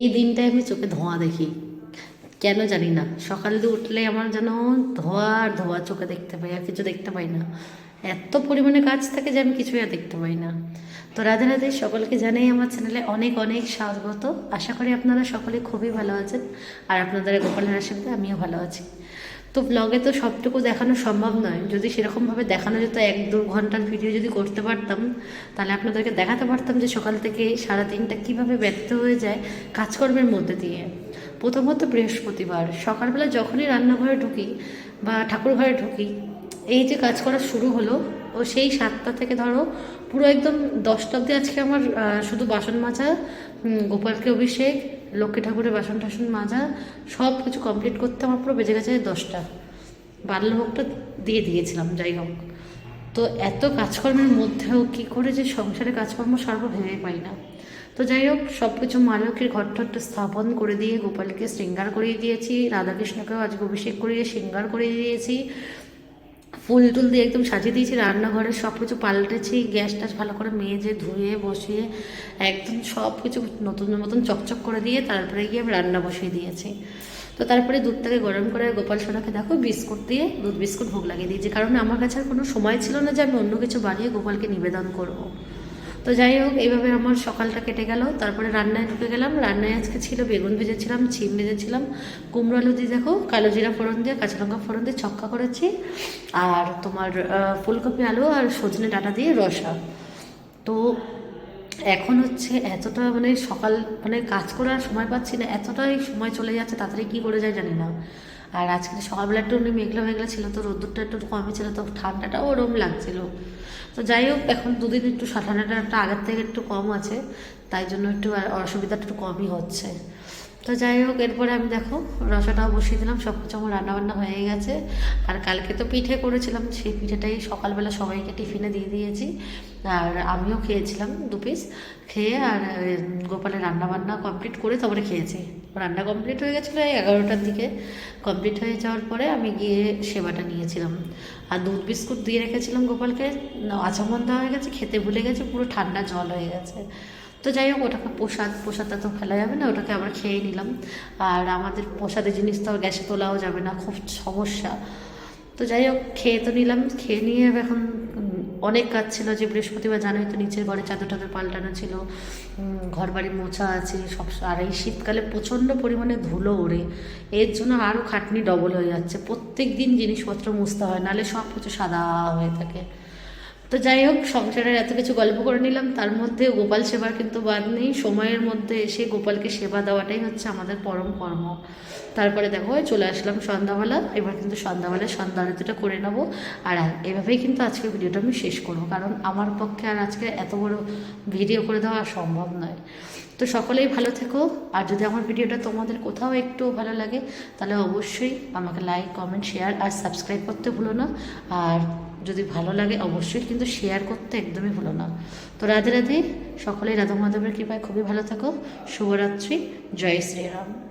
এই দিনটায় আমি চোখে ধোঁয়া দেখি। কেন জানি না। সকালে উঠলে আমার যেন ধোঁয়া আর ধোঁয়া চোখে দেখতে পাই, আর কিছু দেখতে পাই না। এত পরিমাণে কাজ থাকে যে আমি কিছুই আর দেখতে পাই না। তো রাধে রাধে সকলকে জানাই আমার চ্যানেলে অনেক অনেক স্বাগত। আশা করি আপনারা সকলে খুবই ভালো আছেন। আর আপনাদের গোপালের আশীর্বাদে আমিও ভালো আছি। তো ব্লগে তো সবটুকু দেখানো সম্ভব নয়। যদি সেরকমভাবে দেখানো যেত, এক দু ঘণ্টার ভিডিও যদি করতে পারতাম, তাহলে আপনাদেরকে দেখাতে পারতাম যে সকাল থেকে সারা দিনটা কীভাবে ব্যর্থ হয়ে যায় কাজকর্মের মধ্যে দিয়ে। প্রথমত বৃহস্পতিবার, সকালবেলা যখনই রান্নাঘরে ঢুকি বা ঠাকুর ঘরে ঢুকি, এই যে কাজ করা শুরু হলো, ও সেই সাতটা থেকে ধরো পুরো একদম দশটা অবধি আজকে আমার শুধু বাসন মাজা গোপালকে অভিষেক লক্ষ্মী ঠাকুরের বাসন টাসন মাজা, সব কিছু কমপ্লিট করতে আমার পুরো বেজে গেছে দশটা। বাল্যভোগটা দিয়ে দিয়েছিলাম, যাই হোক। তো এত কাজকর্মের মধ্যেও কি করে যে সংসারে কাজকর্ম সর্ব ভেবে পাই না। তো যাই হোক সব কিছু মা লক্ষ্মীর ঘর টরটা স্থাপন করে দিয়ে গোপালকে শৃঙ্গার করিয়ে দিয়েছি, রাধাকৃষ্ণকেও আজকে অভিষেক করিয়ে, শৃঙ্গার করিয়ে দিয়েছি। ফুল টুল দিয়ে একদম সাজিয়ে দিয়েছি, রান্নাঘরের সব কিছু পাল্টেছি গ্যাস টাস ভালো করে মেজে, ধুয়ে, বসিয়ে, একদম সব কিছু নতুন মতন চকচক করে দিয়ে তারপরে গিয়ে আমি রান্না বসিয়ে দিয়েছি তো তারপরে দুধটাকে গরম করে গোপাল সোনাকে দেখো বিস্কুট দিয়ে দুধ বিস্কুট ভোগ লাগিয়ে দিয়েছি কারণ আমার কাছে আর কোনো সময় ছিল না যে আমি অন্য কিছু বানিয়ে গোপালকে নিবেদন করব। তো যাই হোক, এইভাবে আমার সকালটা কেটে গেল। তারপরে রান্নায় ঢুকে গেলাম। রান্নায় আজকে ছিল বেগুন ভেজেছিলাম, ছিম ভেজেছিলাম, কুমড়ো আলু দিয়ে দেখো, কালো জিরা ফোড়ন দিয়ে, কাঁচা লঙ্কা ফোড়ন দিয়ে ছক্কা করেছি। আর তোমার ফুলকপি আলু আর সজনে ডাঁটা দিয়ে রসা। তো এখন হচ্ছে এতটা মানে সকাল মানে কাজ করার সময় পাচ্ছি না, এতটাই সময় চলে যাচ্ছে, তাড়াতাড়ি কী করে যায় জানি না। আর আজকে সকালবেলা একটু মেঘলা মেঘলা ছিল, তো রোদ্দুরটা একটু কমই ছিল, তো ঠান্ডাটাও ওরম লাগছিল। তো যাই হোক, এখন দুদিন একটু ঠান্ডাটা একটু আগের থেকে একটু কম আছে, তাই জন্য একটু অসুবিধাটা একটু কমই হচ্ছে। তো যাই হোক, এরপরে আমি দেখো রসাটাও বসিয়ে দিলাম সব কিছু আমার রান্নাবান্না হয়ে গেছে। আর কালকে তো পিঠে করেছিলাম, সেই পিঠেটাই সকালবেলা সবাইকে টিফিনে দিয়ে দিয়েছি। আর আমিও খেয়েছিলাম দু পিস খেয়ে আর গোপালের রান্নাবান্না কমপ্লিট করে তারপরে খেয়েছি। রান্না কমপ্লিট হয়ে গেছিল এই এগারোটার দিকে। কমপ্লিট হয়ে যাওয়ার পরে আমি গিয়ে সেবাটা নিয়েছিলাম। আর দুধ বিস্কুট দিয়ে রেখেছিলাম গোপালকে। আচমন দেওয়া হয়ে গেছে, খেতে ভুলে গেছে, পুরো ঠান্ডা জল হয়ে গেছে। তো যাই হোক, ওটাকে প্রসাদ, প্রসাদটা তো ফেলা যাবে না, ওটাকে আবার খেয়ে নিলাম। আর আমাদের প্রসাদের জিনিস তো গ্যাসে তোলাও যাবে না, খুব সমস্যা। তো যাই হোক, খেয়ে তো নিলাম। খেয়ে নিয়ে এখন অনেক কাজ ছিল যে বৃহস্পতিবার জানোই তো নিচের ঘরে চাদর টাদর পাল্টানো ছিল। ঘর বাড়ি মোছা আছে, সব আর এই শীতকালে প্রচণ্ড পরিমাণে ধুলো ওড়ে। এর জন্য আরও খাটনি ডবল হয়ে যাচ্ছে। প্রত্যেক দিন জিনিসপত্র মুছতে হয়, নাহলে সব কিছু সাদা হয়ে থাকে। তো যাই হোক, সংসারের এত কিছু গল্প করে নিলাম। তার মধ্যে গোপাল সেবার কিন্তু বাদ নেই। সময়ের মধ্যে এসে গোপালকে সেবা দেওয়াটাই হচ্ছে আমাদের পরম কর্ম। তারপরে দেখো চলে আসলাম সন্ধ্যাবেলা। এবার কিন্তু সন্ধ্যাবেলায় সন্ধ্যা আরতিটা করে নেব। আর এভাবেই কিন্তু আজকে ভিডিওটা আমি শেষ করব। কারণ আমার পক্ষে আর আজকে এত বড় ভিডিও করে দেওয়া সম্ভব নয়। তো সকলেই ভালো থেকো। আর যদি আমার ভিডিওটা তোমাদের কোথাও একটু ভালো লাগে, তাহলে অবশ্যই আমাকে লাইক কমেন্ট শেয়ার আর সাবস্ক্রাইব করতে ভুলো না। আর যদি ভালো লাগে অবশ্যই কিন্তু শেয়ার করতে একদমই ভুলো না। তো রাধে রাধে, সকলেই রাধা মাধবের কৃপায় খুবই ভালো থাকো। শুভরাত্রি, জয় শ্রীরাম।